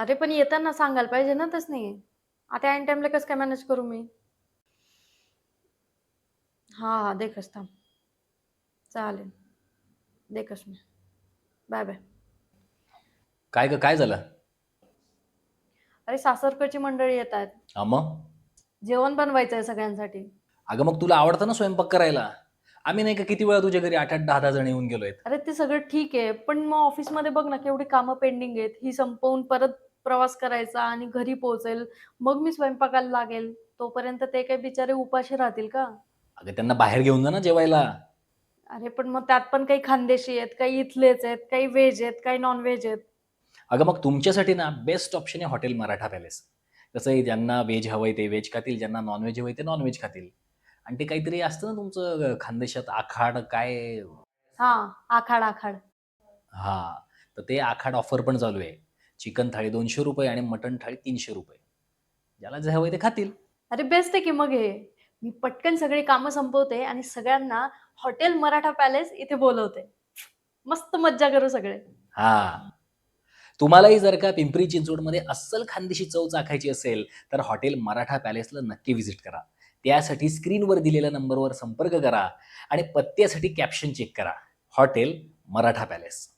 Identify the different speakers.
Speaker 1: अरे पण येताना सांगायला पाहिजे ना तस नाही. आता ऐन टाइमला कसं काय मॅनेज करू मी? हा हा देखच थांब. चालेल. देखच मी. बाय बाय
Speaker 2: काय ग काय झालं?
Speaker 1: अरे सासरकडची मंडळी येत आहेत
Speaker 2: हा मग?
Speaker 1: जेवण बनवायचं आहे सगळ्यांसाठी.
Speaker 2: अगं मग तुला आवडतं ना स्वयंपाक करायला? आम्ही नाही का किती वेळा तुझ्या घरी आठ आठ दहा दहा जण येऊन गेलोय?
Speaker 1: अरे ते सगळं ठीक आहे पण मग ऑफिसमध्ये बघ ना केवढी कामं पेंडिंग आहेत. ही संपवून परत प्रवास करायचा आणि घरी पोहोचेल मग मी स्वयंपाकाला लागेल तोपर्यंत ते काही बिचारे उपाशी राहतील का?
Speaker 2: अगं त्यांना बाहेर घेऊन जा ना जेवायला.
Speaker 1: अरे पण मग त्यात पण काही खानदेशी आहेत काही इथलेच आहेत काही व्हेज आहेत काही नॉन व्हेज आहेत.
Speaker 2: अगं मग तुमच्यासाठी ना बेस्ट ऑप्शन आहे हॉटेल मराठा पॅलेस कसं आहे ज्यांना व्हेज हवंय ते व्हेज खातील ज्यांना नॉनव्हेज हवंय ते नॉनव्हेज खातील. आणि ते काहीतरी असतं ना तुमचं खानदेशात आखाड काय?
Speaker 1: हा आखाड आखाड.
Speaker 2: हा तर ते आखाड ऑफर पण चालू आहे. चिकन थाळी दोनशे रुपये आणि मटन थाळी तीनशे रुपये. ज्याला जे हवंय ते खातील.
Speaker 1: अरे बेस्ट आहे की मग हे? मी पटकन सगळी कामं संपवते आणि सगळ्यांना हॉटेल मराठा पॅलेस इथे बोलवते. मस्त मज्जा करू सगळे.
Speaker 2: हा. तुम्हालाही जर का पिंपरी चिंचवडमध्ये अस्सल खानदेशी चव चाखायची असेल तर हॉटेल मराठा पॅलेसला नक्की व्हिजिट करा. त्यासाठी स्क्रीनवर दिलेल्या नंबरवर संपर्क करा आणि पत्त्यासाठी कॅप्शन चेक करा. Hotel Maratha palace